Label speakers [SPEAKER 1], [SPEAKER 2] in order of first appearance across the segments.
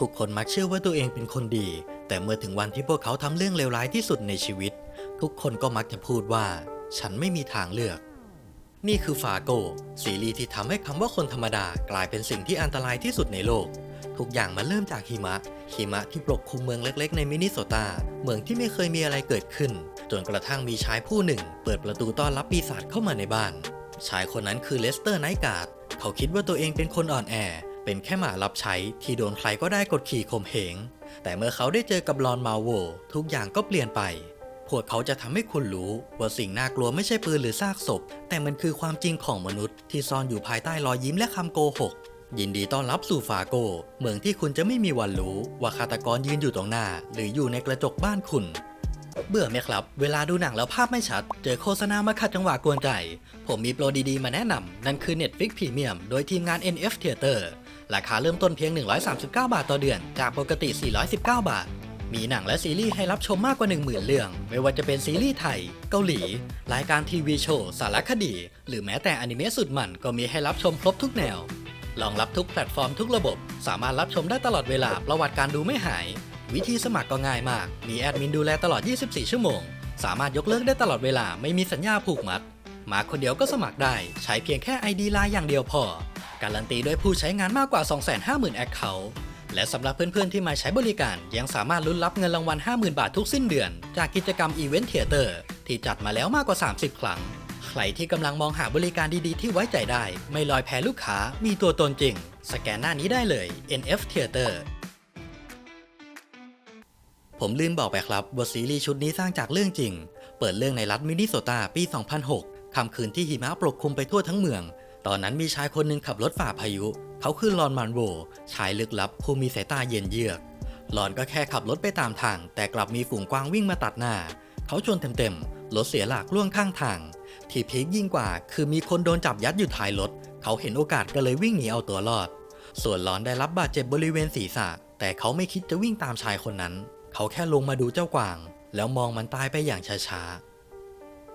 [SPEAKER 1] ทุกคนมักเชื่อว่าตัวเองเป็นคนดี แต่เมื่อถึงวันที่พวกเขาทำเรื่องเลวร้ายที่สุดในชีวิต ทุกคนก็มักจะพูดว่า ฉันไม่มีทางเลือก นี่คือฟาโกซีรีส์ที่ทำให้คำว่าคนธรรมดากลายเป็นสิ่งที่อันตรายที่สุดในโลก ทุกอย่างมันเริ่มจากหิมะ หิมะที่ปกคลุมเมืองเล็กๆ ในมินนิโซตา เมืองที่ไม่เคยมีอะไรเกิดขึ้น จนกระทั่งมีชายผู้หนึ่ง เปิดประตูต้อนรับปีศาจเข้ามาในบ้าน ชายคนนั้นคือเลสเตอร์ไนท์การ์ดเขาคิดว่าตัวเองเป็นคนอ่อนแอ เป็นแค่หมารับใช้ที่โดนใครก็ได้กดขี่ข่มเหง แต่เมื่อเขาได้เจอกับลอนมาโวทุกอย่างก็เปลี่ยนไป พวกเขาจะทำให้คุณรู้ว่าสิ่งน่ากลัวไม่ใช่ปืนหรือซากศพ แต่มันคือความจริงของมนุษย์ ที่ซ่อนอยู่ภายใต้รอยยิ้มและคำโกหก ยินดีต้อนรับสู่ฟาโก เมืองที่คุณจะไม่มีวันรู้ว่าฆาตกรยืนอยู่ตรงหน้า หรืออยู่ในกระจกบ้านคุณเบื่อไหมครับ เวลาดูหนังแล้วภาพไม่ชัด เจอโฆษณามาขัดจังหวะกวนใจ ผมมีโปรดีๆ มาแนะนำ นั่นคือ Netflix Premium โดยทีมงาน NF Theater ราคาเริ่มต้นเพียง 139 บาทต่อเดือน จากปกติ 419 บาท มีหนังและซีรีส์ให้รับชมมากกว่า 10,000 เรื่อง ไม่ว่าจะเป็นซีรีส์ไทย เกาหลี รายการทีวีโชว์ สารคดี หรือแม้แต่อนิเมะสุดมันก็มีให้รับชมครบทุกแนว รองรับทุกแพลตฟอร์มทุกระบบ สามารถรับชมได้ตลอดเวลา ประวัติการดูไม่หาย วิธีสมัครก็ง่ายมาก มีแอดมินดูแลตลอด 24 ชั่วโมง สามารถยกเลิกได้ตลอดเวลา ไม่มีสัญญาผูกมัด มาคนเดียวก็สมัครได้ ใช้เพียงแค่ ID ไลน์อย่างเดียวพอ การันตีด้วยผู้ใช้งานมากกว่า 250,000 แอคเคาท์และสำหรับเพื่อนๆที่มาใช้บริการยังสามารถลุ้นรับเงินรางวัล 50,000 บาททุกสิ้นเดือน จากกิจกรรมอีเวนต์เทเตอร์ที่จัดมาแล้วมากกว่า 30 ครั้ง ใครที่กำลังมองหาบริการดีๆ ที่ไว้ใจได้ ไม่ลอยแพ้ลูกค้า มีตัวตนจริง สแกนหน้านี้ได้เลย NF Theater ผมลืมบอกไปครับว่าซีรีส์ชุดนี้สร้างจากเรื่องจริง เปิดเรื่องในรัฐมินนิโซตาปี 2006 ค่ำคืนที่หิมะปกคลุมไปทั่วทั้งเมือง ตอนนั้นมีชายคนหนึ่งขับรถฝ่าพายุ เขาคือลอนมันโวชายลึกลับผู้มีสายตาเย็นเยือกหลอนก็แค่ขับรถไปตามทาง แต่กลับมีฝูงกวางวิ่งมาตัดหน้า เขาชนเต็มๆรถเสียหลักล่วงข้างทาง ที่พีคยิ่งกว่า คือมีคนโดนจับยัดอยู่ท้ายรถ เขาเห็นโอกาสก็เลยวิ่งหนีเอาตัวรอด ส่วนหลอนได้รับบาดเจ็บบริเวณศีรษะ แต่เขาไม่คิดจะวิ่งตามชายคนนั้น เขาแค่ลงมาดูเจ้ากวาง แล้วมองมันตายไปอย่างช้าๆ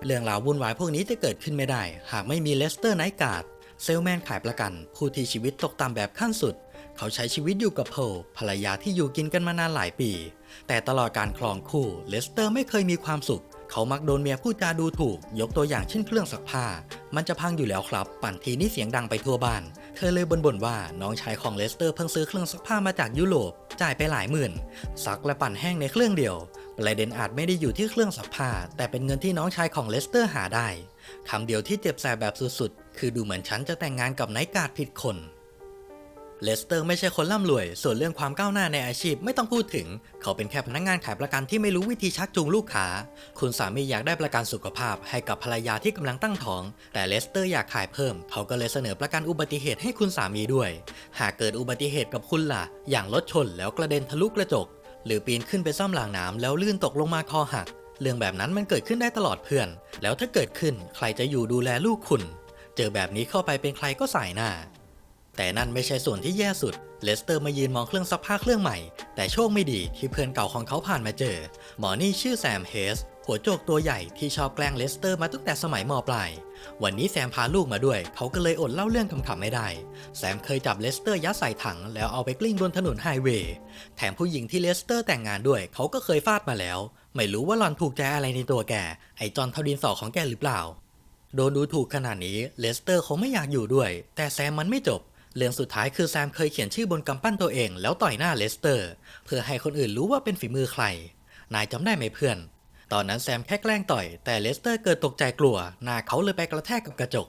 [SPEAKER 1] เรื่องราววุ่นวายพวกนี้จะเกิดขึ้นไม่ได้ หากไม่มีเลสเตอร์ไนท์การ์ดเซลแมนขายประกัน ผู้ที่ชีวิตตกต่ำแบบขั้นสุด เขาใช้ชีวิตอยู่กับโพลภรรยาที่อยู่กินกันมานานหลายปี แต่ตลอดการครองคู่เลสเตอร์ไม่เคยมีความสุข เขามักโดนเมียพูดจาดูถูก ยกตัวอย่างเช่นเครื่องซักผ้า มันจะพังอยู่แล้วครับ ปั่นทีนี่เสียงดังไปทั่วบ้าน เธอเลยบ่นๆว่าน้องชายของเลสเตอร์เพิ่งซื้อเครื่องซักผ้ามาจากยุโรปจ่ายไปหลายหมื่นซักและปั่นแห้งในเครื่องเดียว ประเด็นอาจไม่ได้อยู่ที่เครื่องซักผ้าแต่เป็นเงินที่น้องชายของเลสเตอร์หาได้คำเดียวที่เจ็บแสบแบบสุดๆ คือดูเหมือนฉันจะแต่งงานกับนท์การ์ดผิดคนเลสเตอร์ไม่ใช่คนร่ำรวย ส่วนเรื่องความก้าวหน้าในอาชีพไม่ต้องพูดถึง เขาเป็นแค่พนักงานขายประกันที่ไม่รู้วิธีชักจูงลูกค้า คุณสามีอยากได้ประกันสุขภาพให้กับภรรยาที่กำลังตั้งท้อง แต่เลสเตอร์อยากขายเพิ่ม เขาก็เลยเสนอประกันอุบัติเหตุให้คุณสามีด้วย หากเกิดอุบัติเหตุกับคุณล่ะ อย่างรถชนแล้วกระเด็นทะลุกระจก หรือปีนขึ้นไปซ่อมรางน้ำแล้วลื่นตกลงมาคอหัก เรื่องแบบนั้นมันเกิดขึ้นได้ตลอดเพื่อน แล้วถ้าเกิดขึ้นใครจะอยู่ดูแลลูกคุณ เจอแบบนี้เข้าไปเป็นใครก็สายหน้า แต่นั่นไม่ใช่ส่วนที่แย่สุด เลสเตอร์มายืนมองเครื่องซักผ้าเครื่องใหม่ แต่โชคไม่ดีที่เพื่อนเก่าของเขาผ่านมาเจอ หมอนี่ชื่อแซมเฮส หัวโจกตัวใหญ่ที่ชอบแกล้งเลสเตอร์มาตั้งแต่สมัยมปลาย วันนี้แซมพาลูกมาด้วย เขาก็เลยอดเล่าเรื่องขำๆไม่ได้ แซมเคยจับเลสเตอร์ยัดใส่ถังแล้วเอาไปกลิ้งบนถนนไฮเวย์ แถมผู้หญิงที่เลสเตอร์แต่งงานด้วย เขาก็เคยฟาดมาแล้ว ไม่รู้ว่าหลอนถูกใจอะไรในตัวแก ไอจอนเทาดินสอของแกหรือเปล่า โดนดูถูกขนาดนี้ เลสเตอร์คงไม่อยากอยู่ด้วย แต่แซมมันไม่จบเรื่องสุดท้ายคือแซมเคยเขียนชื่อบนกำปั้นตัวเองแล้วต่อยหน้าเลสเตอร์ เพื่อให้คนอื่นรู้ว่าเป็นฝีมือใคร นายจำได้ไหมเพื่อน ตอนนั้นแซมแค่แกล้งต่อย แต่เลสเตอร์เกิดตกใจกลัว หน้าเขาเลยไปกระแทกกับกระจก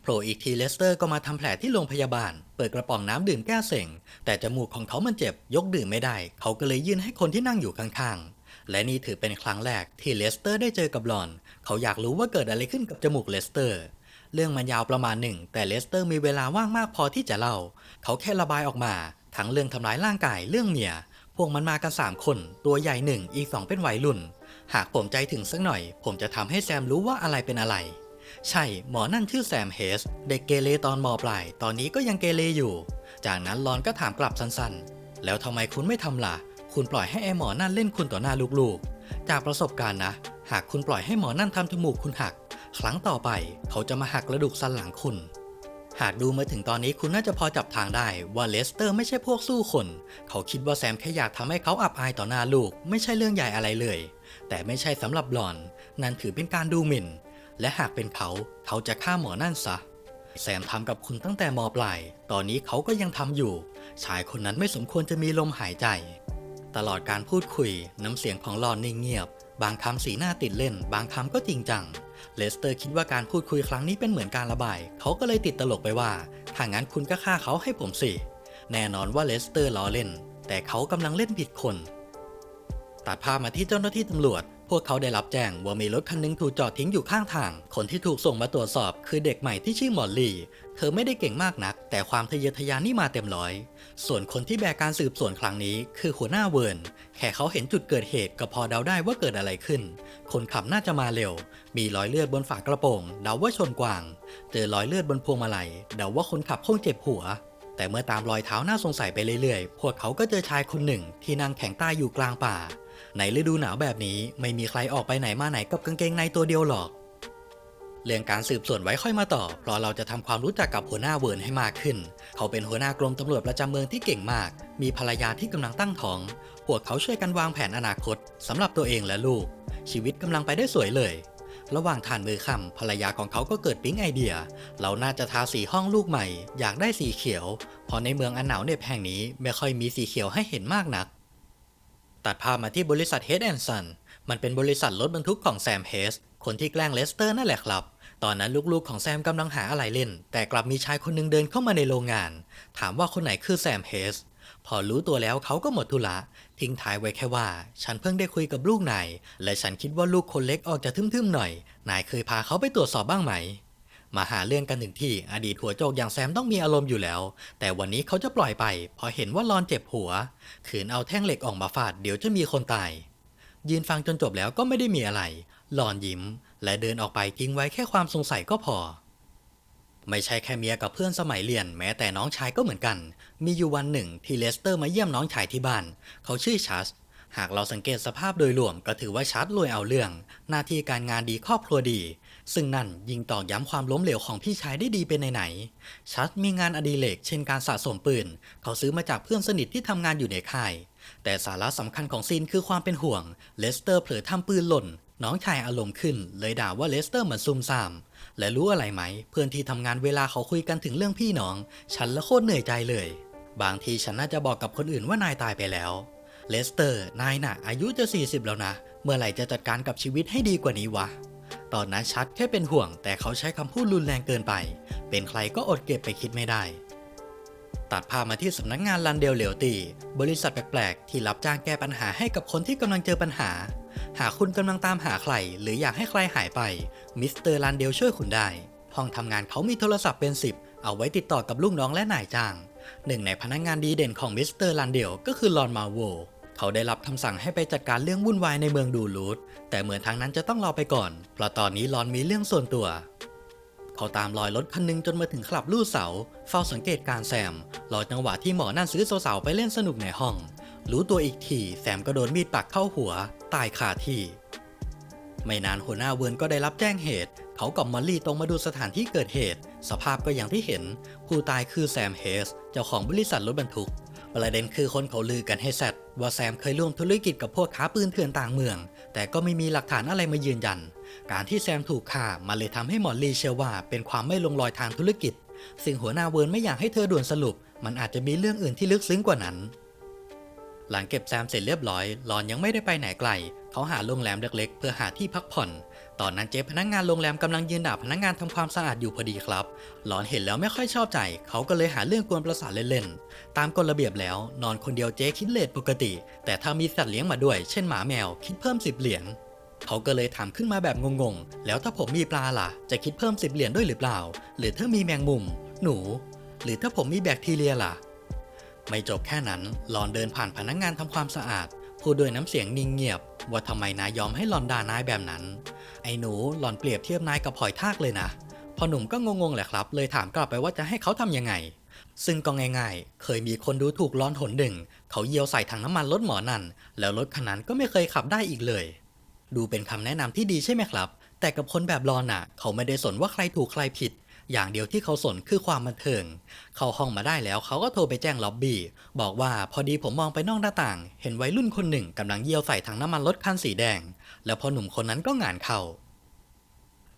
[SPEAKER 1] โผล่อีกทีเลสเตอร์ก็มาทำแผลที่โรงพยาบาล เปิดกระป๋องน้ำดื่มแก้เส็งแต่จมูกของเขามันเจ็บ ยกดื่มไม่ได้ เขาก็เลยยื่นให้คนที่นั่งอยู่ข้างๆ และนี่ถือเป็นครั้งแรกที่เลสเตอร์ได้เจอกับหลอน เขาอยากรู้ว่าเกิดอะไรขึ้นกับจมูกเลสเตอร์ เรื่องมันยาวประมาณหนึ่ง แต่เลสเตอร์มีเวลาว่างมากพอที่จะเล่า เขาแค่ระบายออกมา ทั้งเรื่องทำร้ายร่างกาย เรื่องเมีย พวกมันมากันสามคน ตัวใหญ่หนึ่ง อีกสองเป็นวัยรุ่น หากผมใจถึงสักหน่อย ผมจะทำให้แซมรู้ว่าอะไรเป็นอะไร ใช่ หมอนั่นชื่อแซมเฮส เด็กเกเรตอนมปลาย ตอนนี้ก็ยังเกเรอยู่ จากนั้นลอนก็ถามกลับสั้นๆ แล้วทำไมคุณไม่ทำล่ะ คุณปล่อยให้ไอหมอนั่นเล่นคุณต่อหน้าลูกๆ จากประสบการณ์นะ หากคุณปล่อยให้หมอนั่นทำจมูกคุณหัก ครั้งต่อไป เขาจะมาหักกระดูกสันหลังคุณหากดูมาถึงตอนนี้คุณน่าจะพอจับทางได้ว่าเลสเตอร์ไม่ใช่พวกสู้คน เขาคิดว่าแซมแค่อยากทำให้เขาอับอายต่อหน้าลูก ไม่ใช่เรื่องใหญ่อะไรเลย แต่ไม่ใช่สำหรับหลอน นั่นถือเป็นการดูหมิ่น และหากเป็นเขาเขาจะฆ่าหมอนั่นซะ แซมทำกับคุณตั้งแต่มอปลาย ตอนนี้เขาก็ยังทำอยู่ ชายคนนั้นไม่สมควรจะมีลมหายใจ ตลอดการพูดคุย น้ำเสียงของหลอนนิ่งเงียบ บางคำสีหน้าติดเล่น บางคำก็จริงจัง เลสเตอร์คิดว่าการพูดคุยครั้งนี้เป็นเหมือนการระบาย เขาก็เลยติดตลกไปว่า ถ้างั้นคุณก็ฆ่าเขาให้ผมสิ แน่นอนว่าเลสเตอร์ล้อเล่น แต่เขากำลังเล่นผิดคน ตัดภาพมาที่เจ้าหน้าที่ตำรวจ พวกเขาได้รับแจ้งว่ามีรถคันหนึงถูกจอดทิ้งอยู่ข้างทาง คนที่ถูกส่งมาตรวจสอบคือเด็กใหม่ที่ชื่อมอลลี่ เธอไม่ได้เก่งมากนัก แต่ความทะเยอทะยานนี่มาเต็มร้อย ส่วนคนที่แบกการสืบสวนครั้งนี้ คือหัวหน้าเวิร์น แค่เขาเห็นจุดเกิดเหตุก็พอเดาได้ว่าเกิดอะไรขึ้น คนขับน่าจะมาเร็ว มีรอยเลือดบนฝากระโปรง เดาว่าชนกวาง เจอรอยเลือดบนพวงมาลัย เดาว่าคนขับคงเจ็บหัวแต่เมื่อตามรอยเท้าน่าสงสัยไปเรื่อยๆ พวกเขาก็เจอชายคนหนึ่งที่นั่งแข็งใต้อยู่กลางป่า ในฤดูหนาวแบบนี้ไม่มีใครออกไปไหนมาไหนกับกางเกงในตัวเดียวหรอก เรื่องการสืบสวนไว้ค่อยมาต่อ เพราะเราจะทำความรู้จักกับหัวหน้าเวิร์นให้มากขึ้น เขาเป็นหัวหน้ากรมตำรวจประจำเมืองที่เก่งมาก มีภรรยาที่กำลังตั้งท้อง พวกเขาช่วยกันวางแผนอนาคตสำหรับตัวเองและลูก ชีวิตกำลังไปได้สวยเลย ระหว่างทานมือค่ำภรรยาของเขาก็เกิดปิ๊งไอเดีย เราน่าจะทาสีห้องลูกใหม่ อยากได้สีเขียวเพราะในเมืองอันหนาวเหน็บแห่งนี้ไม่ค่อยมีสีเขียวให้เห็นมากนัก ตัดภาพมาที่บริษัท Head Son มันเป็นบริษัทรถบรรทุกของแซมเฮส คนที่แกล้งเลสเตอร์นั่นแหละครับ ตอนนั้นลูกๆของแซมกำลังหาอะไรเล่น แต่กลับมีชายคนหนึงเดินเข้ามาในโรงงาน ถามว่าคนไหนคือแซมเฮส พอรู้ตัวแล้วเขาก็หมดธุระทิ้งท้ายไว้แค่ว่า ฉันเพิ่งได้คุยกับลูกนาย และฉันคิดว่าลูกคนเล็กออกจะทึมๆหน่อย นายเคยพาเขาไปตรวจสอบบ้างไหม มาหาเรื่องกันถึงที่อดีตหัวโจกอย่างแซมต้องมีอารมณ์อยู่แล้ว แต่วันนี้เขาจะปล่อยไปเพราะเห็นว่าลอนเจ็บหัว ขืนเอาแท่งเหล็กออกมาฟาดเดี๋ยวจะมีคนตาย ยืนฟังจนจบแล้วก็ไม่ได้มีอะไรหลอนยิ้ม และเดินออกไปทิ้งไว้แค่ความสงสัยก็พอ ไม่ใช่แค่เมียกับเพื่อนสมัยเรียนแม้แต่น้องชายก็เหมือนกัน มีอยู่วันหนึ่งที่เลสเตอร์มาเยี่ยมน้องชายที่บ้าน เขาชื่อชัสหากเราสังเกตสภาพโดยรวมก็ถือว่าชัดรวยเอาเรื่อง หน้าที่การงานดีครอบครัวดี ซึ่งนั่นยิ่งตอกย้ำความล้มเหลวของพี่ชายได้ดีเป็นไหนๆชัดมีงานอดิเรกเช่นการสะสมปืน เขาซื้อมาจากเพื่อนสนิทที่ทำงานอยู่ในค่าย แต่สาระสำคัญของซีนคือความเป็นห่วง เลสเตอร์เผลอทำปืนหล่น น้องชายอารมณ์ขึ้น เลยด่าว่าเลสเตอร์เหมือนซุ่มซ่าม และรู้อะไรไหม เพื่อนที่ทำงานเวลาเขาคุยกันถึงเรื่องพี่น้อง ฉันละโคตรเหนื่อยใจเลย บางทีฉันน่าจะบอกกับคนอื่นว่านายตายไปแล้วเลสเตอร์ นายน่ะ อายุจะ 40 แล้วนะ เมื่อไหร่จะจัดการกับชีวิตให้ดีกว่านี้วะ ตอนนั้นชัดแค่เป็นห่วง แต่เขาใช้คำพูดรุนแรงเกินไป เป็นใครก็อดเก็บไปคิดไม่ได้ ตัดภาพมาที่สำนักงานลันเดลเหลวตี บริษัทแปลกๆ ที่รับจ้างแก้ปัญหาให้กับคนที่กำลังเจอปัญหา หากคุณกำลังตามหาใคร หรืออยากให้ใครหายไป มิสเตอร์ลันเดลช่วยคุณได้ ห้องทำงานเขามีโทรศัพท์เป็นสิบเอาไว้ติดต่อกับลูกน้องและนายจ้าง หนึ่งในพนักงานดีเด่นของมิสเตอร์ลันเดลก็คือลอนมาโว เขาได้รับคำสั่งให้ไปจัดการเรื่องวุ่นวายในเมืองดูรูทแต่เหมือนทางนั้นจะต้องรอไปก่อน เพราะตอนนี้ลอนมีเรื่องส่วนตัว เขาตามรอยรถคันหนึงจนมาถึงคลับลู่เสา เฝ้าสังเกตการแซม รอจังหวะที่หมอนั่นซื้อสาวไปเล่นสนุกในห้อง รู้ตัวอีกทีแซมก็โดนมีดปักเข้าหัว ตายคาที่ไม่นานหัวหน้าเวิร์นก็ได้รับแจ้งเหตุ เขากับมอลลี่ตรงมาดูสถานที่เกิดเหตุ สภาพก็อย่างที่เห็น ผู้ตายคือแซมเฮส เจ้าของบริษัทรถบรรทุก ประเด็นคือคนเขาลือกันให้แซด ว่าแซมเคยร่วมธุรกิจกับพวกค้าปืนเถื่อนต่างเมือง แต่ก็ไม่มีหลักฐานอะไรมายืนยัน การที่แซมถูกฆ่ามันเลยทำให้หมอลีเชื่อว่าเป็นความไม่ลงรอยทางธุรกิจ สิ่งหัวหน้าเวิร์นไม่อยากให้เธอด่วนสรุป มันอาจจะมีเรื่องอื่นที่ลึกซึ้งกว่านั้น หลังเก็บแซมเสร็จเรียบร้อยหลอนยังไม่ได้ไปไหนไกล เขาหาโรงแรมเล็กๆเพื่อหาที่พักผ่อน ตอนนั้นเจ๊พนักงานโรงแรมกำลังยืนด่าพนักงานทำความสะอาดอยู่พอดีครับ หลอนเห็นแล้วไม่ค่อยชอบใจ เขาก็เลยหาเรื่องกวนประสาทเล่นๆ ตามกฎระเบียบแล้ว นอนคนเดียวเจ๊คิดเลทปกติ แต่ถ้ามีสัตว์เลี้ยงมาด้วย เช่นหมาแมว คิดเพิ่ม10เหรียญเขาก็เลยถามขึ้นมาแบบงงๆ แล้วถ้าผมมีปลาล่ะ จะคิดเพิ่ม10เหรียญด้วยหรือเปล่า หรือถ้ามีแมงมุม หนู หรือถ้าผมมีแบคทีเรียล่ะ ไม่จบแค่นั้นหลอนเดินผ่านพนักงานทำความสะอาด พูดด้วยน้ำเสียงนิ่งเงียบ ว่าทำไมนายยอมให้หลอนด่านายแบบนั้น ไอ้หนูหลอนเปรียบเทียบนายกับหอยทากเลยนะพอหนุ่มก็งงๆแหละครับ เลยถามกลับไปว่าจะให้เขาทำยังไง ซึ่งก็ง่ายๆ เคยมีคนดูถูกร้อนหนหนึ่ง เขาเยียวใส่ถังน้ำมันรถหมอนั่น แล้วรถคันนั้นก็ไม่เคยขับได้อีกเลย ดูเป็นคำแนะนำที่ดีใช่ไหมครับ แต่กับคนแบบรอนอะ เขาไม่ได้สนว่าใครถูกใครผิด อย่างเดียวที่เขาสนคือความบันเทิง เข้าห้องมาได้แล้วเขาก็โทรไปแจ้งล็อบบี้ บอกว่าพอดีผมมองไปนอกหน้าต่าง เห็นวัยรุ่นคนหนึ่งกำลังเยี่ยวใส่ถังน้ำมันรถคันสีแดง แล้วพอหนุ่มคนนั้นก็งานเข้า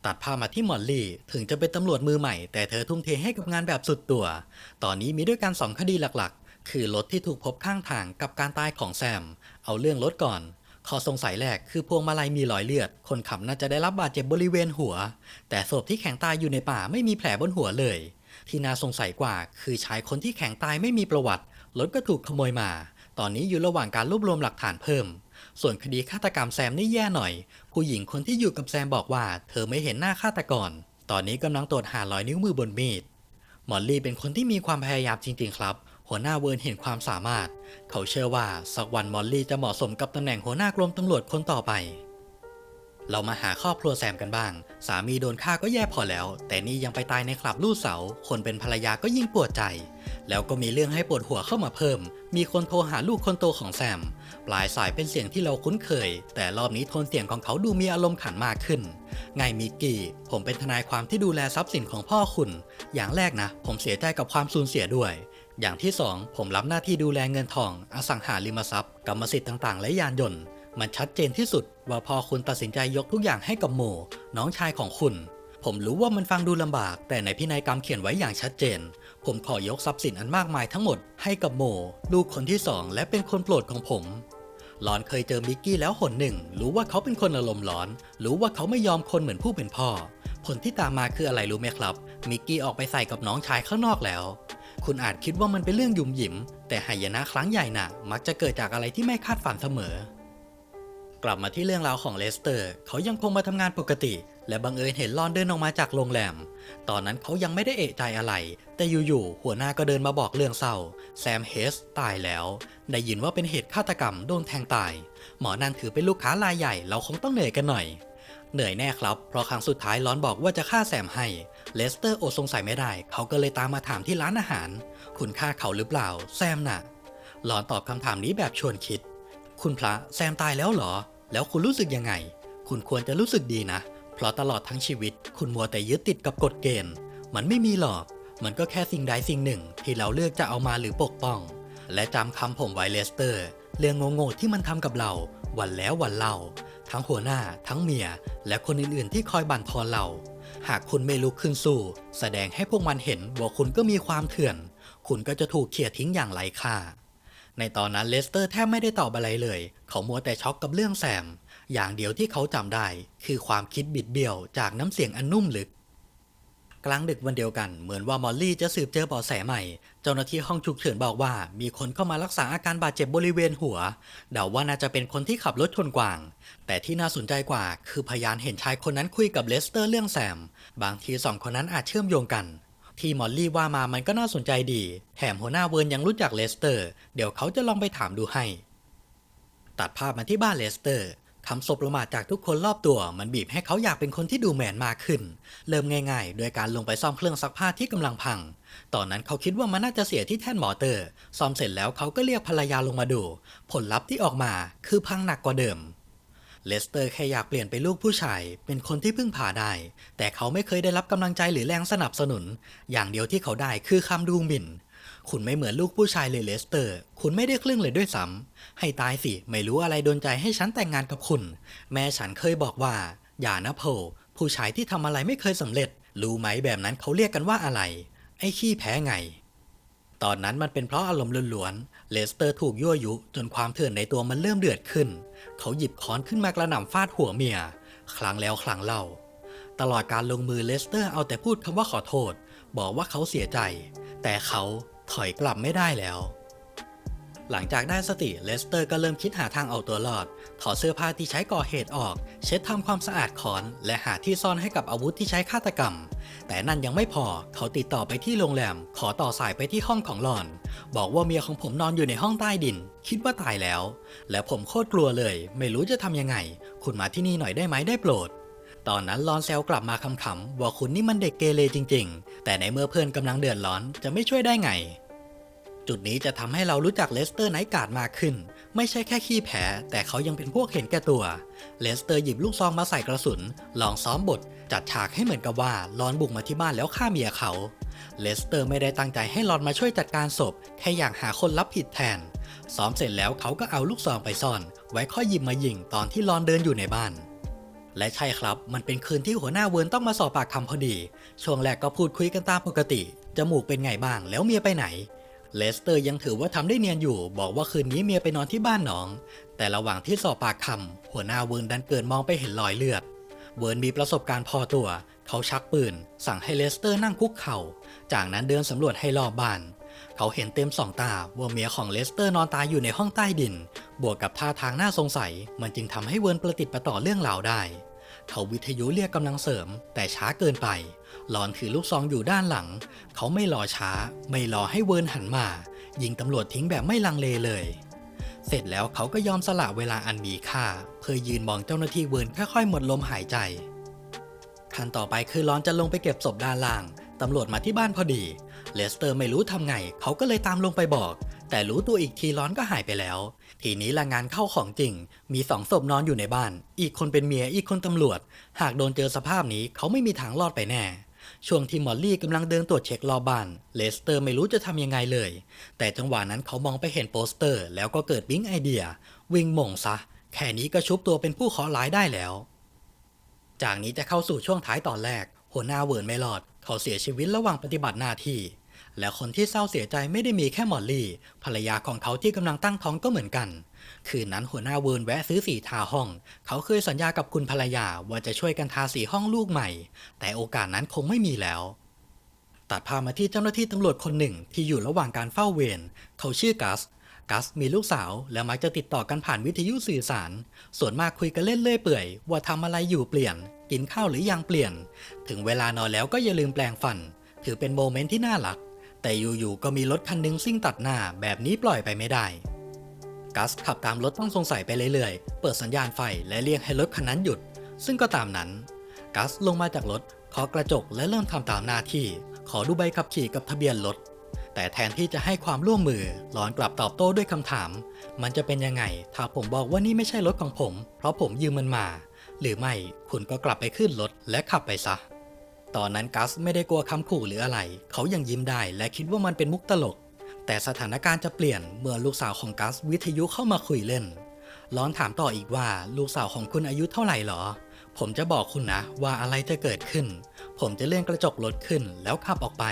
[SPEAKER 1] ตัดภาพมาที่มอลลี่ ถึงจะเป็นตำรวจมือใหม่ แต่เธอทุ่มเทให้กับงานแบบสุดตัว ตอนนี้มีด้วยกันสองคดีหลักๆ คือรถที่ถูกพบข้างทางกับการตายของแซม เอาเรื่องรถก่อน ข้อสงสัยแรกคือพวงมาลัยมีรอยเลือด คนขับน่าจะได้รับบาดเจ็บบริเวณหัว แต่ศพที่แข็งตายอยู่ในป่าไม่มีแผลบนหัวเลย ที่น่าสงสัยกว่า คือชายคนที่แข็งตายไม่มีประวัติรถก็ถูกขโมยมา ตอนนี้อยู่ระหว่างการรวบรวมหลักฐานเพิ่ม ส่วนคดีฆาตกรรมแซมนี่แย่หน่อย ผู้หญิงคนที่อยู่กับแซมบอกว่า เธอไม่เห็นหน้าฆาตกร ตอนนี้กำลังตรวจหารอยนิ้วมือบนมีดมอลลี่เป็นคนที่มีความพยายามจริง ๆ ครับ หัวหน้าเวิร์นเห็นความสามารถ เขาเชื่อว่าสักวันมอลลี่จะเหมาะสมกับตำแหน่งหัวหน้ากรมตำรวจคนต่อไป เรามาหาครอบครัวแซมกันบ้าง สามีโดนฆ่าก็แย่พอแล้ว แต่นี่ยังไปตายในคลับลู่เสา คนเป็นภรรยาก็ยิ่งปวดใจ แล้วก็มีเรื่องให้ปวดหัวเข้ามาเพิ่ม มีคนโทรหาลูกคนโตของแซม ปลายสายเป็นเสียงที่เราคุ้นเคย แต่รอบนี้โทนเสียงของเขาดูมีอารมณ์ขันมากขึ้น ไงมิกกี้ ผมเป็นทนายความที่ดูแลทรัพย์สินของพ่อคุณ อย่างแรกนะ ผมเสียใจกับความสูญเสียด้วย อย่างที่สองผมรับหน้าที่ดูแลเงินทอง อสังหาริมทรัพย์ กรรมสิทธิ์ต่างๆ และยานยนต์ มันชัดเจนที่สุด ว่าพอคุณตัดสินใจยกทุกอย่างให้กับโม น้องชายของคุณ ผมรู้ว่ามันฟังดูลำบาก แต่ในพินัยกรรมเขียนไว้อย่างชัดเจน ผมขอยกทรัพย์สินอันมากมายทั้งหมดให้กับโม ลูกคนที่สองและเป็นคนโปรดของผมหลอนเคยเจอมิกกี้แล้วหนหนึ่ง รู้ว่าเขาเป็นคนอารมณ์ร้อน รู้ว่าเขาไม่ยอมคนเหมือนผู้เป็นพ่อ ผลที่ตามมาคืออะไรรู้ไหมครับ มิกกี้ออกไปใส่กับน้องชายข้างนอกแล้ว คุณอาจคิดว่ามันเป็นเรื่องยุ่มหยิม แต่หายนะครั้งใหญ่น่ะ มักจะเกิดจากอะไรที่ไม่คาดฝันเสมอ กลับมาที่เรื่องราวของเลสเตอร์ เขายังคงมาทำงานปกติ และบังเอิญเห็นลอนเดินออกมาจากโรงแรม ตอนนั้นเขายังไม่ได้เอะใจอะไร แต่อยู่ๆหัวหน้าก็เดินมาบอกเรื่องเศร้า แซมเฮสตายแล้ว ได้ยินว่าเป็นเหตุฆาตกรรมโดนแทงตาย หมอนั่นถือเป็นลูกค้ารายใหญ่เราคงต้องเหนื่อยกันหน่อย เหนื่อยแน่ครับ เพราะครั้งสุดท้ายลอนบอกว่าจะฆ่าแซมให้ เลสเตอร์อดสงสัยไม่ได้ เขาก็เลยตามมาถามที่ร้านอาหาร คุณฆ่าเขาหรือเปล่า แซมน่ะลอนตอบคำถามนี้แบบชวนคิด คุณพระแซมตายแล้วเหรอ แล้วคุณรู้สึกยังไง คุณควรจะรู้สึกดีนะ เพราะตลอดทั้งชีวิต คุณมัวแต่ยึดติดกับกฎเกณฑ์ มันไม่มีหรอก มันก็แค่สิ่งใดสิ่งหนึ่ง ที่เราเลือกจะเอามาหรือปกป้อง และจำคำผมไว้เลสเตอร์ เรื่องโง่ๆที่มันทำกับเรา วันแล้ววันเล่า ทั้งหัวหน้า ทั้งเมีย และคนอื่นๆ ที่คอยบั่นทอนเรา หากคุณไม่ลุกขึ้นสู้ แสดงให้พวกมันเห็นว่าคุณก็มีความเถื่อน คุณก็จะถูกเขี่ยทิ้งอย่างไร้ค่า ในตอนนั้นเลสเตอร์แทบไม่ได้ตอบอะไรเลย เขามัวแต่ช็อกกับเรื่องแซม อย่างเดียวที่เขาจำได้ คือความคิดบิดเบี้ยวจากน้ำเสียงอันนุ่มลึก กลางดึกวันเดียวกันเหมือนว่ามอลลี่จะสืบเจอเบาะแสใหม่ เจ้าหน้าที่ห้องฉุกเฉินบอกว่า มีคนเข้ามารักษาอาการบาดเจ็บบริเวณหัว เดาว่าน่าจะเป็นคนที่ขับรถชนกวาง แต่ที่น่าสนใจกว่าคือพยานเห็นชายคนนั้นคุยกับเลสเตอร์เรื่องแซม บางทีสองคนนั้นอาจเชื่อมโยงกัน ที่มอลลี่ว่ามามันก็น่าสนใจดี แถมหัวหน้าเวิร์นยังรู้จักเลสเตอร์ เดี๋ยวเขาจะลองไปถามดูให้ ตัดภาพมาที่บ้านเลสเตอร์ คำสบประมาทจากทุกคนรอบตัว มันบีบให้เขาอยากเป็นคนที่ดูแมนมากขึ้น เริ่มง่ายๆ โดยการลงไปซ่อมเครื่องซักผ้าที่กำลังพัง ตอนนั้นเขาคิดว่ามันน่าจะเสียที่แท่นมอเตอร์ ซ่อมเสร็จแล้วเขาก็เรียกภรรยาลงมาดู ผลลัพธ์ที่ออกมาคือพังหนักกว่าเดิม เลสเตอร์แค่อยากเปลี่ยนไปลูกผู้ชาย เป็นคนที่พึ่งพาได้ แต่เขาไม่เคยได้รับกำลังใจหรือแรงสนับสนุน อย่างเดียวที่เขาได้คือคำดูหมิ่น คุณไม่เหมือนลูกผู้ชายเลยเลสเตอร์ คุณไม่ได้ครึ่งเลยด้วยซ้ำให้ตายสิ ไม่รู้อะไรโดนใจให้ฉันแต่งงานกับคุณ แม่ฉันเคยบอกว่า อย่านะโพผู้ชายที่ทำอะไรไม่เคยสำเร็จ รู้ไหมแบบนั้นเขาเรียกกันว่าอะไร ไอ้ขี้แพ้ไง ตอนนั้นมันเป็นเพราะอารมณ์ล้วนๆ เลสเตอร์ถูกยั่วยุ จนความเถื่อนในตัวมันเริ่มเดือดขึ้น เขาหยิบค้อนขึ้นมากระหน่ำฟาดหัวเมีย ครั้งแล้วครั้งเล่า ตลอดการลงมือเลสเตอร์เอาแต่พูดคำว่าขอโทษ บอกว่าเขาเสียใจ แต่เขา ถอยกลับไม่ได้แล้ว หลังจากได้สติเลสเตอร์ก็เริ่มคิดหาทางเอาตัวรอด ถอดเสื้อผ้าที่ใช้ก่อเหตุออก เช็ดทำความสะอาดคอน และหาที่ซ่อนให้กับอาวุธที่ใช้ฆาตกรรม แต่นั่นยังไม่พอเขาติดต่อไปที่โรงแรม ขอต่อสายไปที่ห้องของหลอน บอกว่าเมียของผมนอนอยู่ในห้องใต้ดิน คิดว่าตายแล้ว และผมโคตรกลัวเลย ไม่รู้จะทำยังไง คุณมาที่นี่หน่อยได้ไหมได้โปรดตอนนั้นลอนแซลกลับมาคำๆว่าคุณนี่มันเด็กเกเรจริง ๆ แต่ในเมื่อเพื่อนกำลังเดือดร้อนจะไม่ช่วยได้ไง จุดนี้จะทำให้เรารู้จักเลสเตอร์ไนท์การ์ดมากขึ้น ไม่ใช่แค่ขี้แพ้แต่เขายังเป็นพวกเห็นแก่ตัว เลสเตอร์หยิบลูกซองมาใส่กระสุน ลองซ้อมบท จัดฉากให้เหมือนกับว่าลอนบุกมาที่บ้านแล้วฆ่าเมียเขา เลสเตอร์ไม่ได้ตั้งใจให้ลอนมาช่วยจัดการศพ แค่อยากหาคนรับผิดแทน ซ้อมเสร็จแล้วเขาก็เอาลูกซองไปซ่อน ไว้ค่อยหยิบมายิงตอนที่ลอนเดินอยู่ในบ้านและใช่ครับ มันเป็นคืนที่หัวหน้าเวิร์นต้องมาสอบปากคำพอดี ช่วงแรกก็พูดคุยกันตามปกติ จมูกเป็นไงบ้าง แล้วเมียไปไหน เลสเตอร์ยังถือว่าทำได้เนียนอยู่ บอกว่าคืนนี้เมียไปนอนที่บ้านน้อง แต่ระหว่างที่สอบปากคำหัวหน้าเวิร์นดันเกิดมองไปเห็นรอยเลือด เวิร์นมีประสบการณ์พอตัว เขาชักปืน สั่งให้เลสเตอร์นั่งคุกเข่า จากนั้นเดินสำรวจให้รอบบ้าน เขาเห็นเต็มสองตาว่าเมียของเลสเตอร์นอนตายอยู่ในห้องใต้ดิน บวกกับท่าทางน่าสงสัย มันจึงทำให้เวิร์นประติดประต่อเรื่องราวได้ เขาวิทยุเรียกกำลังเสริม แต่ช้าเกินไป หลอนถือลูกซองอยู่ด้านหลัง เขาไม่รอช้า ไม่รอให้เวิร์นหันมา ยิงตำรวจทิ้งแบบไม่ลังเลเลย เสร็จแล้วเขาก็ยอมสละเวลาอันมีค่า เพื่อยืนมองเจ้าหน้าที่เวิร์นค่อยๆหมดลมหายใจ ขั้นต่อไปคือลอนจะลงไปเก็บศพด้านล่าง ตำรวจมาที่บ้านพอดี เลสเตอร์ไม่รู้ทำไง เขาก็เลยตามลงไปบอก แต่รู้ตัวอีกทีร้อนก็หายไปแล้ว ทีนี้ละงานเข้าของจริง มีสองศพนอนอยู่ในบ้าน อีกคนเป็นเมียอีกคนตำรวจ หากโดนเจอสภาพนี้เขาไม่มีทางรอดไปแน่ ช่วงที่มอลลี่กำลังเดินตรวจเช็ครอบบ้าน เลสเตอร์ไม่รู้จะทำยังไงเลย แต่จังหวะนั้นเขามองไปเห็นโปสเตอร์ แล้วก็เกิดปิ๊งไอเดีย วิ่งหม่งซะ แค่นี้ก็ชุบตัวเป็นผู้ขอร้ายได้แล้ว จากนี้จะเข้าสู่ช่วงท้ายตอนแรก หัวหน้าเวิร์นไม่รอด เขาเสียชีวิตระหว่างปฏิบัติหน้าที่ และคนที่เศร้าเสียใจไม่ได้มีแค่มอลลี่ ภรรยาของเขาที่กำลังตั้งท้องก็เหมือนกัน คืนนั้นหัวหน้าเวิร์นแวะซื้อสีทาห้อง เขาเคยสัญญากับคุณภรรยาว่าจะช่วยกันทาสีห้องลูกใหม่ แต่โอกาสนั้นคงไม่มีแล้ว ตัดภาพมาที่เจ้าหน้าที่ตำรวจคนหนึ่งที่อยู่ระหว่างการเฝ้าเวรเขาชื่อกัสกัสมีลูกสาวและมักจะติดต่อกันผ่านวิทยุสื่อสาร ส่วนมากคุยกันเล่นเล่ยเปื่อย ว่าทำอะไรอยู่เปลี่ยน กินข้าวหรือยังเปลี่ยน ถึงเวลานอนแล้วก็อย่าลืมแปลงฟัน ถือเป็นโมเมนต์ที่น่ารัก แต่อยู่ๆก็มีรถคันหนึงซิ่งตัดหน้าแบบนี้ปล่อยไปไม่ได้กัสขับตามรถต้องสงสัยไปเรื่อยๆ เปิดสัญญาณไฟและเรียกให้รถคันนั้นหยุด ซึ่งก็ตามนั้น กัสลงมาจากรถเคาะกระจกและเริ่มทำตามหน้าที่ ขอดูใบขับขี่กับทะเบียนรถ แต่แทนที่จะให้ความร่วมมือ หลอนกลับตอบโต้ด้วยคำถาม มันจะเป็นยังไง ถ้าผมบอกว่านี่ไม่ใช่รถของผม เพราะผมยืมมันมา หรือไม่ คุณก็กลับไปขึ้นรถและขับไปซะ ตอนนั้นกัสไม่ได้กลัวคำขู่หรืออะไร เขายังยิ้มได้และคิดว่ามันเป็นมุกตลก แต่สถานการณ์จะเปลี่ยนเมื่อลูกสาวของกัสวิทยุเข้ามาคุยเล่น ร้อนถามต่ออีกว่าลูกสาวของคุณอายุเท่าไหร่หรอ ผมจะบอกคุณนะว่าอะไรจะเกิดขึ้น ผมจะเลื่อนกระจกรถขึ้นแล้วขับออกไป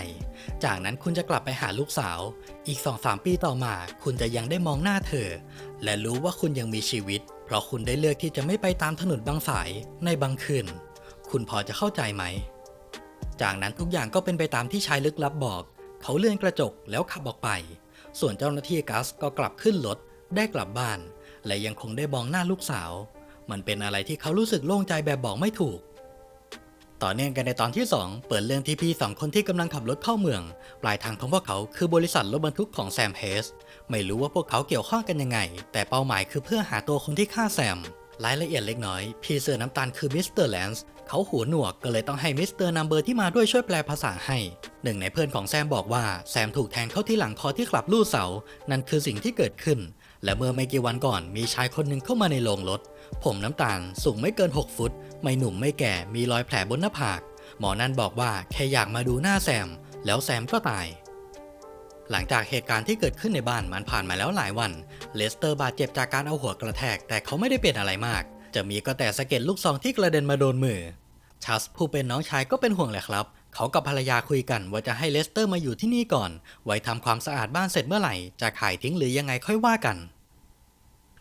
[SPEAKER 1] จากนั้นคุณจะกลับไปหาลูกสาว อีกสองสามปีต่อมา คุณจะยังได้มองหน้าเธอ และรู้ว่าคุณยังมีชีวิต เพราะคุณได้เลือกที่จะไม่ไปตามถนนบางสายในบางคืน คุณพอจะเข้าใจไหม จากนั้นทุกอย่างก็เป็นไปตามที่ชายลึกลับบอก เขาเลื่อนกระจกแล้วขับออกไป ส่วนเจ้าหน้าที่กัสก็กลับขึ้นรถได้กลับบ้าน และยังคงได้มองหน้าลูกสาว มันเป็นอะไรที่เขารู้สึกโล่งใจแบบบอกไม่ถูก ต่อเนื่องกันในตอนที่ 2 เปิดเรื่องที่พี่สองคนที่กำลังขับรถเข้าเมือง ปลายทางของพวกเขาคือบริษัทรถบรรทุกของแซมเฮสไม่รู้ว่าพวกเขาเกี่ยวข้องกันยังไง แต่เป้าหมายคือเพื่อหาตัวคนที่ฆ่าแซมรายละเอียดเล็กน้อย พี่เสื้อน้ำตาลคือมิสเตอร์แลนซ์ เขาหูหนวกก็เลยต้องให้มิสเตอร์นัมเบอร์ที่มาด้วยช่วยแปลภาษาให้ หนึ่งในเพื่อนของแซมบอกว่าแซมถูกแทงเข้าที่หลังคอที่กลับลู่เสา นั่นคือสิ่งที่เกิดขึ้น และเมื่อไม่กี่วันก่อนมีชายคนหนึ่งเข้ามาในโรงรถ ผมน้ำตาลสูงไม่เกิน 6 ฟุต ไม่หนุ่มไม่แก่มีรอยแผลบนหน้าผาก หมอนั่นบอกว่าแค่อยากมาดูหน้าแซม แล้วแซมก็ตายหลังจากเหตุการณ์ที่เกิดขึ้นในบ้านมันผ่านมาแล้วหลายวัน เลสเตอร์บาดเจ็บจากการเอาหัวกระแทก แต่เขาไม่ได้เป็นอะไรมาก จะมีก็แต่สะเก็ดลูกซองที่กระเด็นมาโดนมือ ชัสผู้เป็นน้องชายก็เป็นห่วงแหละครับ เขากับภรรยาคุยกันว่าจะให้เลสเตอร์มาอยู่ที่นี่ก่อน ไว้ทำความสะอาดบ้านเสร็จเมื่อไหร่ จะขายทิ้งหรือยังไงค่อยว่ากัน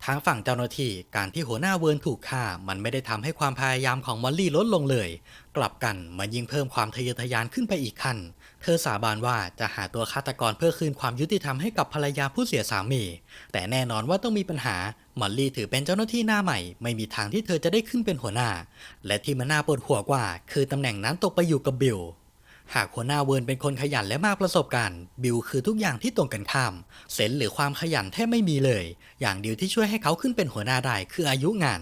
[SPEAKER 1] ทางฝั่งเจ้าหน้าที่การที่หัวหน้าเวิร์นถูกฆ่า มันไม่ได้ทำให้ความพยายามของมอลลี่ลดลงเลย กลับกันมันยิ่งเพิ่มความทะเยอทะยานขึ้นไปอีกขั้น เธอสาบานว่าจะหาตัวฆาตกรเพื่อคืนความยุติธรรมให้กับภรรยาผู้เสียสามี แต่แน่นอนว่าต้องมีปัญหามอลลี่ถือเป็นเจ้าหน้าที่หน้าใหม่ ไม่มีทางที่เธอจะได้ขึ้นเป็นหัวหน้า และที่มันน่าปวดหัวกว่า คือตำแหน่งนั้นตกไปอยู่กับบิล หากหัวหน้าเวิร์นเป็นคนขยันและมากประสบการณ์ บิลคือทุกอย่างที่ตรงกันข้าม เซนหรือความขยันแทบไม่มีเลย อย่างเดียวที่ช่วยให้เขาขึ้นเป็นหัวหน้าได้คืออายุงาน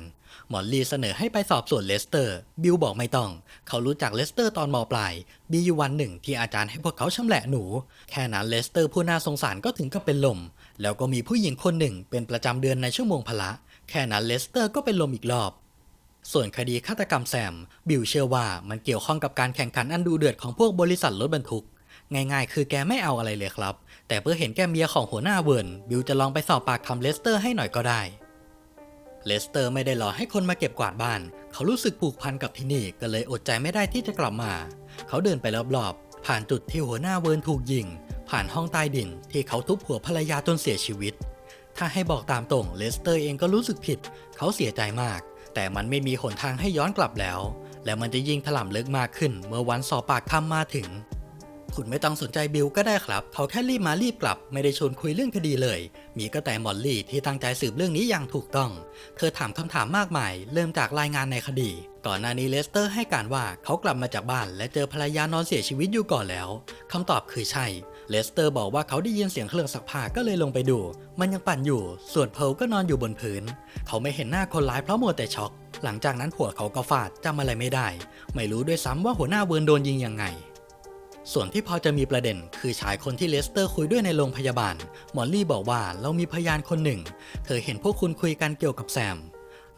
[SPEAKER 1] หมอลลีเสนอให้ไปสอบสวนเลสเตอร์ บิลบอกไม่ต้อง เขารู้จักเลสเตอร์ตอนมปลาย มีอยู่วันหนึ่งที่อาจารย์ให้พวกเขาชำแหละหนู แค่นั้นเลสเตอร์ผู้น่าสงสารก็ถึงกับเป็นลม แล้วก็มีผู้หญิงคนหนึ่งเป็นประจำเดือนในชั่วโมงพละ แค่นั้นเลสเตอร์ก็เป็นลมอีกรอบ ส่วนคดีฆาตกรรมแซม บิลเชื่อว่ามันเกี่ยวข้องกับการแข่งขันอันดูเดือดของพวกบริษัทรถบรรทุก ง่ายๆ คือแกไม่เอาอะไรเลยครับ แต่เพื่อเห็นแกเมียของหัวหน้าเวิร์นบิลจะลองไปสอบปากคำเลสเตอร์ให้หน่อยก็ได้เลสเตอร์ไม่ได้รอให้คนมาเก็บกวาดบ้าน เขารู้สึกผูกพันกับที่นี่ก็เลยอดใจไม่ได้ที่จะกลับมา เขาเดินไปรอบๆ ผ่านจุดที่หัวหน้าเวิร์นถูกยิง ผ่านห้องใต้ดินที่เขาทุบหัวภรรยาจนเสียชีวิต ถ้าให้บอกตามตรงเลสเตอร์เองก็รู้สึกผิด เขาเสียใจมาก แต่มันไม่มีหนทางให้ย้อนกลับแล้ว และมันจะยิ่งถล่มลึกมากขึ้นเมื่อวันสอบปากคำมาถึง คุณไม่ต้องสนใจบิลก็ได้ครับ เขาแค่รีบมารีบกลับ ไม่ได้ชวนคุยเรื่องคดีเลย มีก็แต่มอลลี่ที่ตั้งใจสืบเรื่องนี้อย่างถูกต้อง เธอถามคำถามมากมาย เริ่มจากรายงานในคดี ก่อนหน้านี้เลสเตอร์ให้การว่าเขากลับมาจากบ้าน และเจอภรรยานอนเสียชีวิตอยู่ก่อนแล้วคำตอบคือใช่ เลสเตอร์บอกว่าเขาได้ยินเสียงเครื่องซักผ้าก็เลยลงไปดู มันยังปั่นอยู่ ส่วนเพลก็นอนอยู่บนพื้น เขาไม่เห็นหน้าคนร้ายเพราะมัวแต่ช็อก หลังจากนั้นหัวเขาก็ฟาดจำอะไรไม่ได้ ไม่รู้ด้วยซ้ำว่าหัวหน้าเวิร์นโดนยิงยังไง ส่วนที่พอจะมีประเด็นคือชายคนที่เลสเตอร์คุยด้วยในโรงพยาบาล หมอลลี่บอกว่าเรามีพยานคนหนึ่ง เธอเห็นพวกคุณคุยกันเกี่ยวกับแซม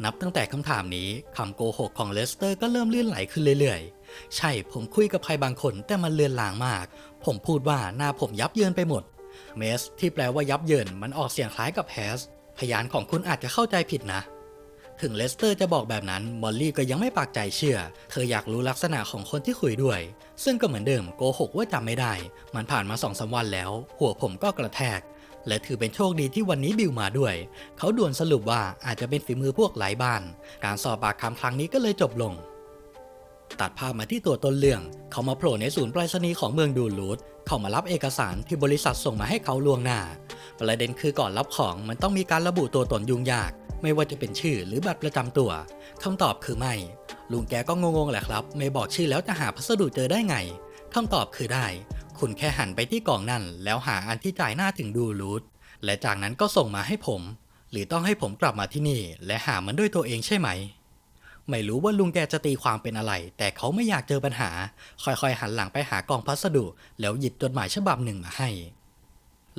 [SPEAKER 1] นับตั้งแต่คำถามนี้คำโกหกของเลสเตอร์ก็เริ่มเลื่อนไหลขึ้นเรื่อยๆ ใช่ผมคุยกับใครบางคนแต่มันเลือนลางมาก ผมพูดว่าหน้าผมยับเยินไปหมดเมสที่แปลว่ายับเยินมันออกเสียงคล้ายกับแฮสพยานของคุณอาจจะเข้าใจผิดนะ ถึงเลสเตอร์จะบอกแบบนั้นมอลลี่ก็ยังไม่ปากใจเชื่อ เธออยากรู้ลักษณะของคนที่คุยด้วย ซึ่งก็เหมือนเดิมโกหกว่าจำไม่ได้ มันผ่านมาสองสาวันแล้ว หัวผมก็กระแทก และถือเป็นโชคดีที่วันนี้บิวมาด้วย เขาด่วนสรุปว่าอาจจะเป็นฝีมือพวกหลายบ้าน การสอบปากคำครั้งนี้ก็เลยจบลงตัดภาพมาที่ตัวต้นเรื่อง เขามาโผล่ในศูนย์ไปรษณีย์ของเมืองดูลูดเขามารับเอกสารที่บริษัทส่งมาให้เขาล่วงหน้า ประเด็นคือก่อนรับของมันต้องมีการระบุตัวตนยุ่งยาก ไม่ว่าจะเป็นชื่อหรือบัตรประจำตัวคำตอบคือไม่ ลุงแกก็งงๆแหละครับ ไม่บอกชื่อแล้วจะหาพัสดุเจอได้ไงคำตอบคือได้ คุณแค่หันไปที่กล่องนั่น แล้วหาอันที่จ่ายหน้าถึงดูรูทและจากนั้นก็ส่งมาให้ผม หรือต้องให้ผมกลับมาที่นี่ และหามันด้วยตัวเองใช่ไหม ไม่รู้ว่าลุงแกจะตีความเป็นอะไร แต่เขาไม่อยากเจอปัญหา ค่อยๆหันหลังไปหากล่องพัสดุ แล้วหยิบจดหมายฉบับหนึ่งมาให้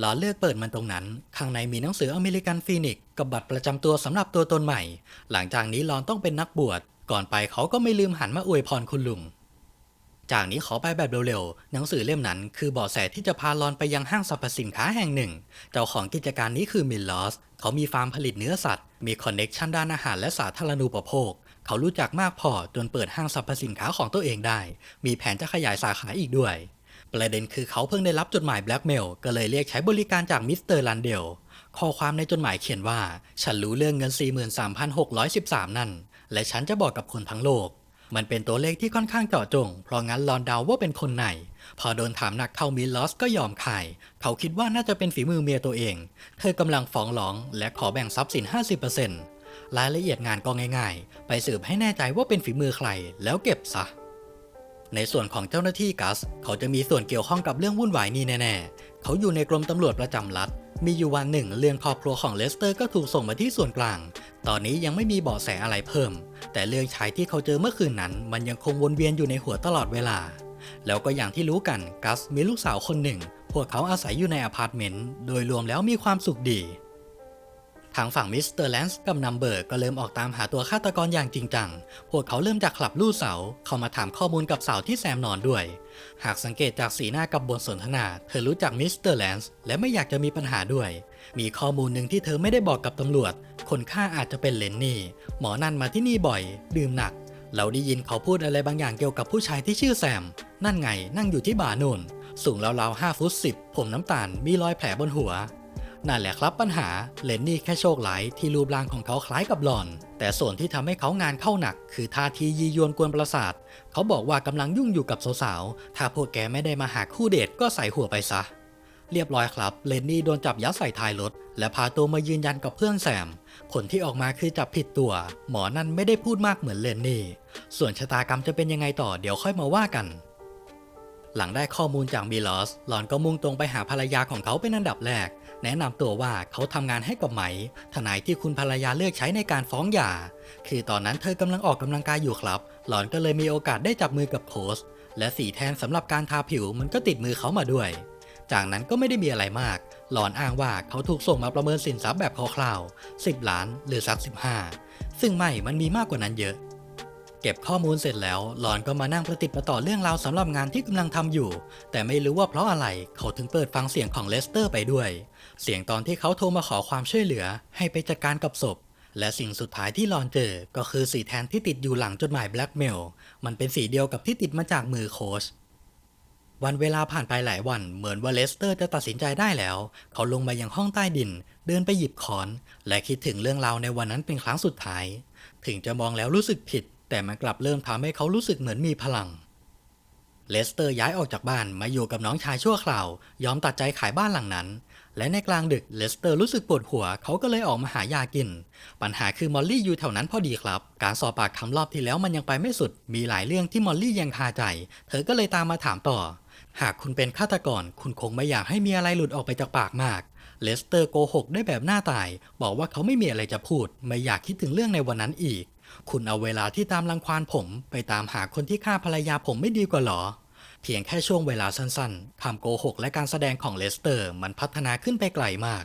[SPEAKER 1] หลอเลือกเปิดมันตรงนั้น ข้างในมีหนังสืออเมริกันฟีนิกซ์กับบัตรประจำตัวสำหรับตัวตนใหม่ หลังจากนี้หลอนต้องเป็นนักบวช ก่อนไปเขาก็ไม่ลืมหันมาอวยพรคุณลุง จากนี้ขอไปแบบเร็วๆ หนังสือเล่มนั้นคือเบาะแสที่จะพาลอนไปยังห้างสรรพสินค้าแห่งหนึ่ง เจ้าของกิจการนี้คือมิลลอส เขามีฟาร์มผลิตเนื้อสัตว์ มีคอนเน็กชันด้านอาหารและสาธารณูปโภค เขารู้จักมากพอจนเปิดห้างสรรพสินค้าของตัวเองได้ มีแผนจะขยายสาขาอีกด้วย ประเด็นคือเขาเพิ่งได้รับจดหมายแบล็กเมลก็เลยเรียกใช้บริการจากมิสเตอร์ลันเดลข้อความในจดหมายเขียนว่า ฉันรู้เรื่องเงิน 43,613 นั่น และฉันจะบอกกับคนทั้งโลก มันเป็นตัวเลขที่ค่อนข้างเจาะจง เพราะงั้นลอนดาว่าเป็นคนไหน พอโดนถามหนักเข้ามิลลอสก็ยอมขาย เขาคิดว่าน่าจะเป็นฝีมือเมียตัวเอง เธอกำลังฟ้องร้อง และขอแบ่งทรัพย์สิน 50%รายละเอียดงานก็ง่าย ๆ ไปสืบให้แน่ใจว่าเป็นฝีมือใคร แล้วเก็บซะ ในส่วนของเจ้าหน้าที่กัส เขาจะมีส่วนเกี่ยวข้องกับเรื่องวุ่นวายนี้แน่ๆ เขาอยู่ในกรมตำรวจประจำรัฐ มีอยู่วันหนึ่ง เรื่องครอบครัวของเลสเตอร์ก็ถูกส่งมาที่ส่วนกลาง ตอนนี้ยังไม่มีเบาะแสอะไรเพิ่ม แต่เรื่องชายที่เขาเจอเมื่อคืนนั้น มันยังคงวนเวียนอยู่ในหัวตลอดเวลา แล้วก็อย่างที่รู้กันกัสมีลูกสาวคนหนึ่ง พวกเขาอาศัยอยู่ในอพาร์ตเมนต์ โดยรวมแล้วมีความสุขดี ทางฝั่งมิสเตอร์แลนส์กับนัมเบอร์ก็เริ่มออกตามหาตัวฆาตกรอย่างจริงจัง พวกเขาเริ่มจากคลับลู่เสา เข้ามาถามข้อมูลกับสาวที่แซมนอนด้วย หากสังเกตจากสีหน้ากับบทสนทนา เธอรู้จักมิสเตอร์แลนส์และไม่อยากจะมีปัญหาด้วย มีข้อมูลหนึ่งที่เธอไม่ได้บอกกับตำรวจ คนฆ่าอาจจะเป็นเลนนี่ หมอนั่นมาที่นี่บ่อย ดื่มหนัก เราได้ยินเขาพูดอะไรบางอย่างเกี่ยวกับผู้ชายที่ชื่อแซม นั่นไงนั่งอยู่ที่บาร์นูนสูงราวๆ5ฟุต10ผมน้ำตาล มีรอยแผลบนหัว นั่นแหละครับปัญหาเลนนี่แค่โชคร้ายที่รูปร่างของเขาคล้ายกับหลอน แต่ส่วนที่ทำให้เขางานเข้าหนัก คือท่าทียียวนกวนประสาท เขาบอกว่ากำลังยุ่งอยู่กับสาวๆ ถ้าพวกแกไม่ได้มาหาคู่เดทก็ใส่หัวไปซะ เรียบร้อยครับ เลนนี่โดนจับยัดใส่ท้ายรถ และพาตัวมายืนยันกับเพื่อนแซม ผลที่ออกมาคือจับผิดตัว หมอนั่นไม่ได้พูดมากเหมือนเลนนี่ ส่วนชะตากรรมจะเป็นยังไงต่อเดี๋ยวค่อยมาว่ากันหลังได้ข้อมูลจากมิลอสหลอนก็มุ่งตรงไปหาภรรยาของเขาเป็นอันดับแรก แนะนำตัวว่าเขาทำงานให้กับไหม ทนายที่คุณภรรยาเลือกใช้ในการฟ้องหย่า คือตอนนั้นเธอกำลังออกกำลังกายอยู่ครับ หลอนก็เลยมีโอกาสได้จับมือกับโค้ชและสีแทนสำหรับการทาผิวมันก็ติดมือเขามาด้วย จากนั้นก็ไม่ได้มีอะไรมาก หลอนอ้างว่าเขาถูกส่งมาประเมินสินทรัพย์แบบคร่าวๆ10 ล้านหรือสัก15 ซึ่งไม่มันมีมากกว่านั้นเยอะ เก็บข้อมูลเสร็จแล้ว หลอนก็มานั่งประติดประต่อเรื่องราวสำหรับงานที่กำลังทำอยู่ แต่ไม่รู้ว่าเพราะอะไรเขาถึงเปิดฟังเสียงของเลสเตอร์ไปด้วย เสียงตอนที่เขาโทรมาขอความช่วยเหลือ ให้ไปจัดการกับศพ และสิ่งสุดท้ายที่หลอนเจอ ก็คือสีแทนที่ติดอยู่หลังจดหมายแบล็กเมล มันเป็นสีเดียวกับที่ติดมาจากมือโค้ชวันเวลาผ่านไปหลายวัน เหมือนว่าเลสเตอร์จะตัดสินใจได้แล้ว เขาลงมายังห้องใต้ดิน เดินไปหยิบค้อน และคิดถึงเรื่องราวในวันนั้นเป็นครั้งสุดท้าย ถึงจะมองแล้วรู้สึกผิด แต่มันกลับเริ่มทำให้เขารู้สึกเหมือนมีพลัง เลสเตอร์ย้ายออกจากบ้านมาอยู่กับน้องชายชั่วคราวยอมตัดใจขายบ้านหลังนั้น และในกลางดึกเลสเตอร์รู้สึกปวดหัวเขาก็เลยออกมาหายากิน ปัญหาคือมอลลี่อยู่แถวนั้นพอดีครับ การสอบปากคำรอบที่แล้วมันยังไปไม่สุด มีหลายเรื่องที่มอลลี่ยังคาใจ เธอก็เลยตามมาถามต่อ หากคุณเป็นฆาตกร คุณคงไม่อยากให้มีอะไรหลุดออกไปจากปากมากเลสเตอร์โกหกได้แบบหน้าตาย บอกว่าเขาไม่มีอะไรจะพูด ไม่อยากคิดถึงเรื่องในวันนั้นอีก คุณเอาเวลาที่ตามรังควานผม ไปตามหาคนที่ฆ่าภรรยาผมไม่ดีกว่าหรอ เพียงแค่ช่วงเวลาสั้นๆคำโกหกและการแสดงของเลสเตอร์ มันพัฒนาขึ้นไปไกลมาก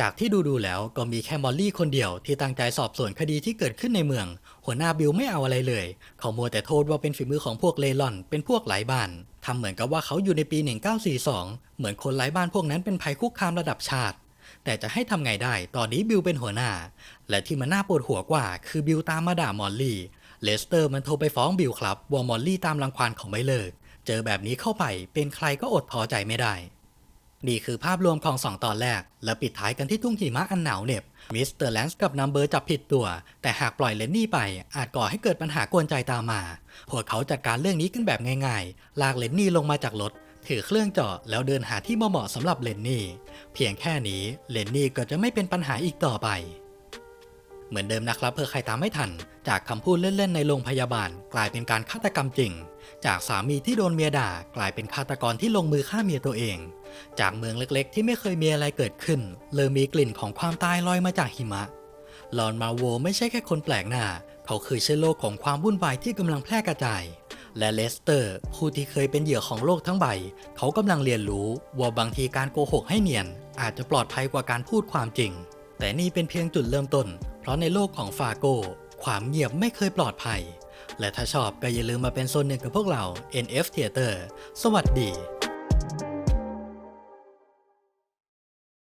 [SPEAKER 1] จากที่ดูดูๆแล้วก็มีแค่มอลลี่คนเดียวที่ตั้งใจสอบสวนคดีที่เกิดขึ้นในเมือง หัวหน้าบิลไม่เอาอะไรเลย เขามัวแต่โทษว่าเป็นฝีมือของพวกเลลอน เป็นพวกไร้บ้านทำเหมือนกับว่าเขาอยู่ในปี 1942 เหมือนคนไร้บ้านพวกนั้นเป็นภัยคุกคามระดับชาติแต่จะให้ทำไงได้ ตอนนี้บิลเป็นหัวหน้า และที่มันน่าปวดหัวกว่า คือบิลตามมาด่ามอลลี่ เลสเตอร์มันโทรไปฟ้องบิลครับว่ามอลลี่ตามรังควานเขาไม่เลิก เจอแบบนี้เข้าไปเป็นใครก็อดท้อใจไม่ได้ นี่คือภาพรวมของ2ตอนแรก และปิดท้ายกันที่ทุ่งหิมะอันหนาวเหน็บ มิสเตอร์แลนส์กับนัมเบอร์จับผิดตัว แต่หากปล่อยเลนนี่ไป อาจก่อให้เกิดปัญหากวนใจตามมา พวกเขาจัดการเรื่องนี้กันแบบง่ายๆ ลากเลนนี่ลงมาจากรถถือเครื่องเจาะแล้วเดินหาที่เหมาะสำหรับเลนนี่ เพียงแค่นี้เลนนี่ก็จะไม่เป็นปัญหาอีกต่อไป เหมือนเดิมนะครับเพื่อใครตามไม่ทัน จากคำพูดเล่นๆในโรงพยาบาล กลายเป็นการฆาตกรรมจริง จากสามีที่โดนเมียด่า กลายเป็นฆาตกรที่ลงมือฆ่าเมียตัวเอง จากเมืองเล็กๆ ที่ไม่เคยมีอะไรเกิดขึ้นเริ่มมีกลิ่นของความตายลอยมาจากหิมะลอนมาโวไม่ใช่แค่คนแปลกหน้า เขาคือเชื้อโรคของความวุ่นวายที่กำลังแพร่กระจาย และเลสเตอร์ ผู้ที่เคยเป็นเหยื่อของโลกทั้งใบ เขากำลังเรียนรู้ว่าบางทีการโกหกให้เนียน อาจจะปลอดภัยกว่าการพูดความจริง แต่นี่เป็นเพียงจุดเริ่มต้น เพราะในโลกของฟาโก้ความเงียบไม่เคยปลอดภัย และถ้าชอบก็อย่าลืมมาเป็นโซนหนึ่งกับพวกเรา NF Theater สวัสดี